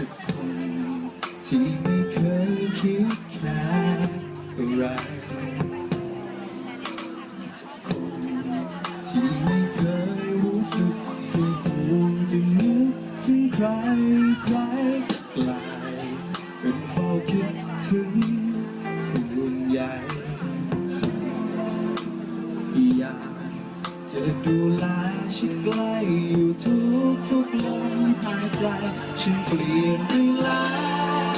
จากคนที่ไม่เคยคิดแค่อะไรจากคนที่ไม่เคยรู้สึกจะห่วงจะนึกถึงใครใครกลายเป็นเฝ้าคิดถึงห่วงใยอยากจะดูแลฉันใกล้อยู่ทุก ทุกลมหายใจฉันเปลี่ยนไปแล้ว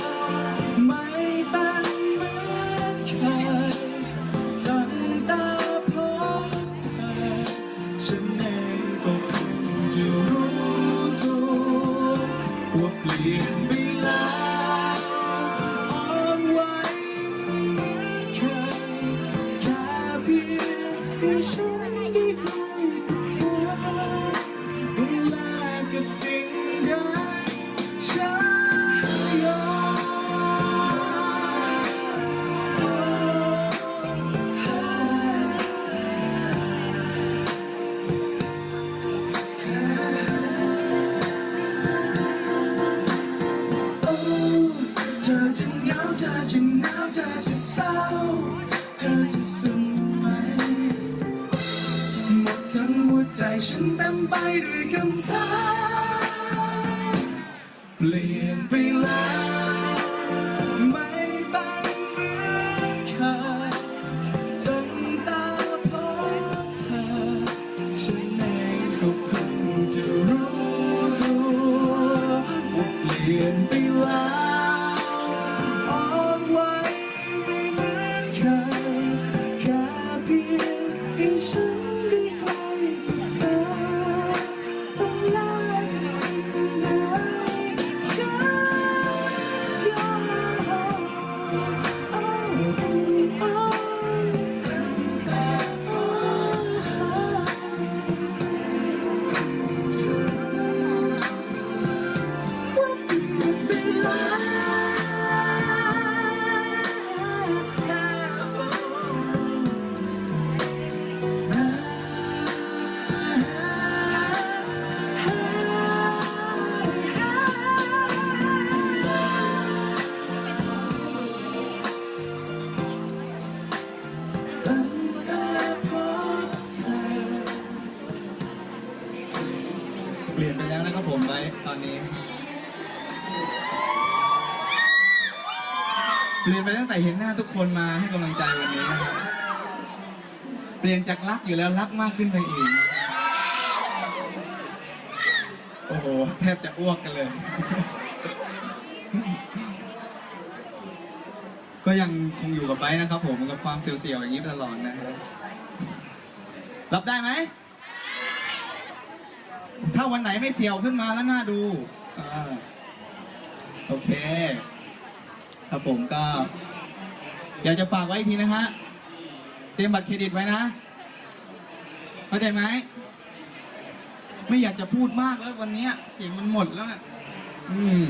ไม่เป็นเหมือนเคยตั้งแต่พบเธอฉันเองก็เพิ่งจะรู้ตัวว่าเปลี่ยนไปแล้วอ่อนไหวเหมือนเคยแค่เพียงให้ฉัน ฉันเต็มไปด้วยคำถามเปลี่ยนไปแล้วไม่เป็นเหมือนเคยตั้งแต่พบเธอฉันเองก็เพิ่งจะรู้ตัวว่าเปลี่ยนไปแล้ว เปลี่ยนไปแล้วนะครับผมไว้ตอนนี้ เปลี่ยนไปตั้งแต่เห็นหน้าทุกคนมาให้กำลังใจวันนี้นะครับเปลี่ยนจากรักอยู่แล้วรักมากขึ้นไปอีก โอ้โหแทบจะอ้วกกันเลย ก็ยังคงอยู่กับไบร์ทนะครับผมกับความเสียวๆอย่างนี้ตลอดนะครับรับได้ไหม ถ้าวันไหนไม่เสียวขึ้นมาแล้วน่าดูอ่าโอเค ครับผมก็ อยากจะฝากไว้อีกทีนะฮะ เตรียมบัตรเครดิตไว้นะ เข้าใจไหม ไม่อยากจะพูดมากแล้ววันเนี้ย เสียงมันหมดแล้วน่ะอืม